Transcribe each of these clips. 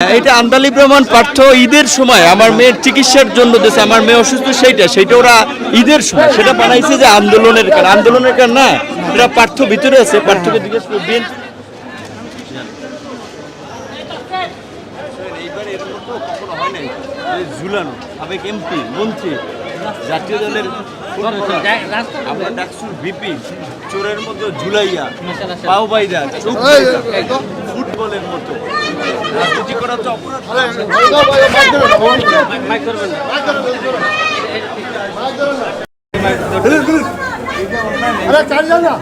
এটা আন্দালি প্রমাণ পাঠ্য ঈদের সময় আমার মেয়ের চিকিৎসার জন্য দেশে আমার মেয়ে অসুস্থ সেইটা সেইটা ওরা ঈদের সময় সেটা বানাইছে যে আন্দোলনের কারণ আন্দোলনের কারণ না এটা পাঠ্য ভিতরে আছে পাঠ্যকে জিজ্ঞেস করব BNP এইবার এর মতো কখনো হয় নাই। যে ঝুলানো সাবেক এমপি মন্ত্রী জাতীয় দলের আমরা ডাকসুর ভিপি চোরের মধ্যে ঝুলাইয়া পাও বাইরা রাজনীতি করা তো অপরাধ আরে চার জানা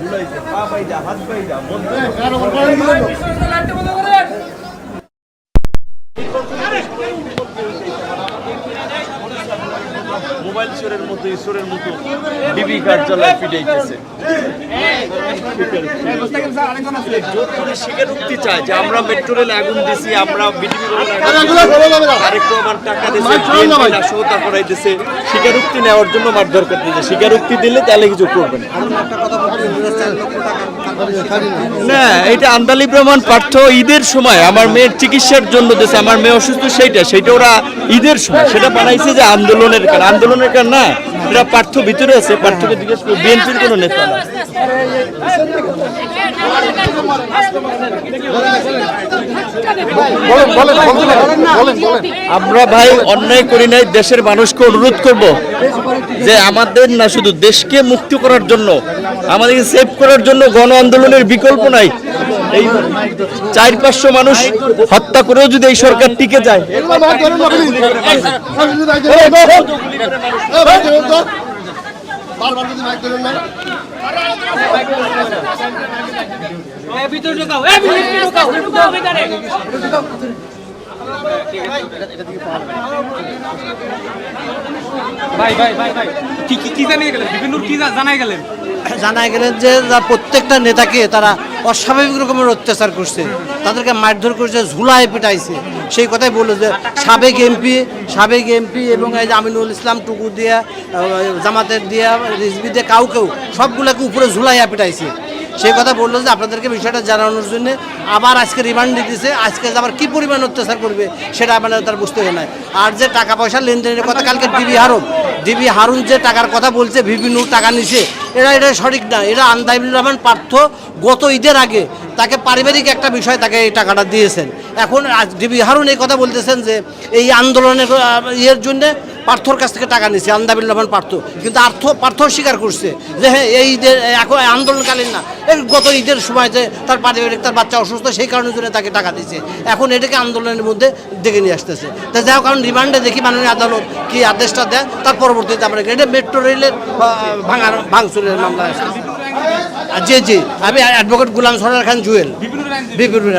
ঝুলাইছে হাত চোরের মতো ঈশ্বরের মতো বিবি কার্যালয় পিটাইতেছে গেছে স্বীকারোক্তি চায় যে আমরা মেট্রো রেলে আগুন দিছি আমরা বিটিভি আরেক প্রমাণ টাকা দিছে বিএনপি করাইতেছে। স্বীকারোক্তি নেওয়ার জন্য মারধর করতেছে। স্বীকারোক্তি দিলে তাহলে কিছু করবেন না, এটা আন্দালি প্রমাণ পার্থ ঈদের সময় আমার মেয়ের চিকিৎসার জন্য দিয়েছে আমার মেয়ে অসুস্থ, সেইটা সেটা ওরা ঈদের সময়। সেটা বানাইছে যে আন্দোলনের কারণ। আন্দোলনের কারণ না, এটা পার্থ ভিতরে আছে পার্থকে জিজ্ঞেস করব বিএনপির কোনো নেতা না আমরা ভাই অন্যায় করি নাই দেশের মানুষকে অনুরোধ করব যে আমাদের না শুধু দেশকে মুক্তি করার জন্য আমাদেরকে সেভ করার জন্য গণ আন্দোলনের বিকল্প নাই এই চার পাঁচশো মানুষ হত্যা করেও যদি এই সরকার টিকে যায় বারবার যদি মাইক ধরেন না। ভিতরে ঢোকাও ভিতরে ঢোকাও ঢোকাও ভিতরে। ভাই ভাই ভাই ভাই কি কি কি জানিয়ে গেলেন? বিভিন্ন কি জানাই গেলেন? জানাই গেলেন যে যা প্রত্যেকটা নেতাকে তারা অস্বাভাবিক রকমের অত্যাচার করছে। তাদেরকে মারধর করছে, ঝুলায় পিটাইছে। সেই কথাই বলল যে সাবেক এমপি সাবেক এমপি এবং এই যে আমিনুল ইসলাম টুকু দিয়া জামাতের দিয়া রিজবি দিয়ে, কাউ কেউ সবগুলোকে উপরে ঝুলাইয়া পিটাইছে। সেই কথা বলল যে আপনাদেরকে বিষয়টা জানানোর জন্য আবার আজকে রিমান্ড দিতেছে, আজকে আবার কি পরিমাণ অত্যাচার করবে সেটা মানে তার বুঝতে হয় না আর যে টাকা পয়সা লেনদেনের কথা কালকে ডিবি হারুন ডিবি হারুন যে টাকার কথা বলছে, বিভিন্ন টাকা নিছে এরা এটা সঠিক না। এটা আন্দাইবুর রহমান পার্থ গত ঈদের আগে তাকে পারিবারিক একটা বিষয় তাকে এই টাকাটা দিয়েছেন। এখন ডিবি হারুন এই কথা বলতেছেন যে, এই আন্দোলনের ইয়ের জন্যে পার্থর কাছ থেকে টাকা নিছে আন্দাবিল রহমান পার্থ। কিন্তু আর্থ, পার্থ স্বীকার করছে যে হ্যাঁ এই ঈদের এখন আন্দোলনকালীন না, এই গত ঈদের সময় যে তার পারিবারিক, তার বাচ্চা অসুস্থ, সেই কারণের জন্য তাকে টাকা দিয়েছে। এখন এটাকে আন্দোলনের মধ্যে ডেকে নিয়ে আসতেছে। তা যাই হোক কারণ রিমান্ডে দেখি মাননীয় আদালত কি আদেশটা দেয় তার পরবর্তীতে আমরা এটা মেট্রো রেলের ভাঙার ভাঙচুরের মামলা আছে জি জি। আমি অ্যাডভোকেট গুলাম সরার খান জুয়েল। বিপিন